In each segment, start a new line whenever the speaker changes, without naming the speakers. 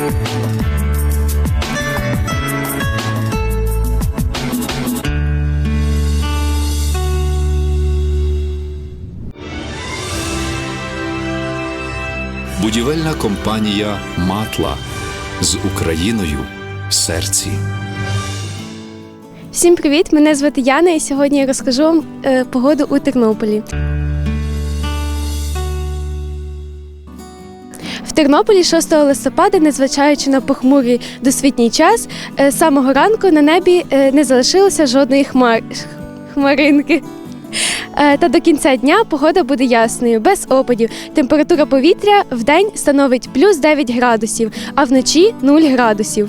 Будівельна компанія Матла з Україною в серці.
Всім привіт! Мене звати Яна, і сьогодні я розкажу вам е, погоду у Тернополі. Тернополі 6 листопада, незважаючи на похмурий досвітній час, е, самого ранку на небі е, не залишилося жодної хмар... хмаринки. Е, Та до кінця дня погода буде ясною, без опадів. Температура повітря в день становить плюс 9 градусів, а вночі 0 градусів.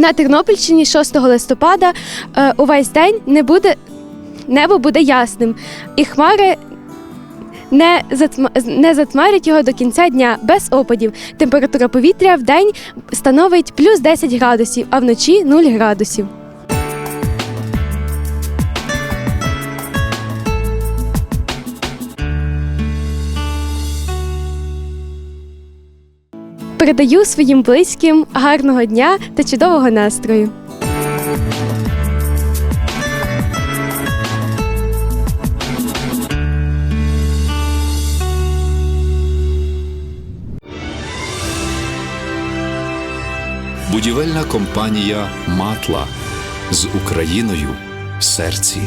На Тернопільщині 6 листопада е, увесь день не буде, небо буде ясним, і хмари не, затма, не затмарять його до кінця дня без опадів. Температура повітря в день становить плюс 10 градусів, а вночі 0 градусів. Передаю своїм близьким гарного дня та чудового настрою.
Будівельна компанія Матла з Україною в серці.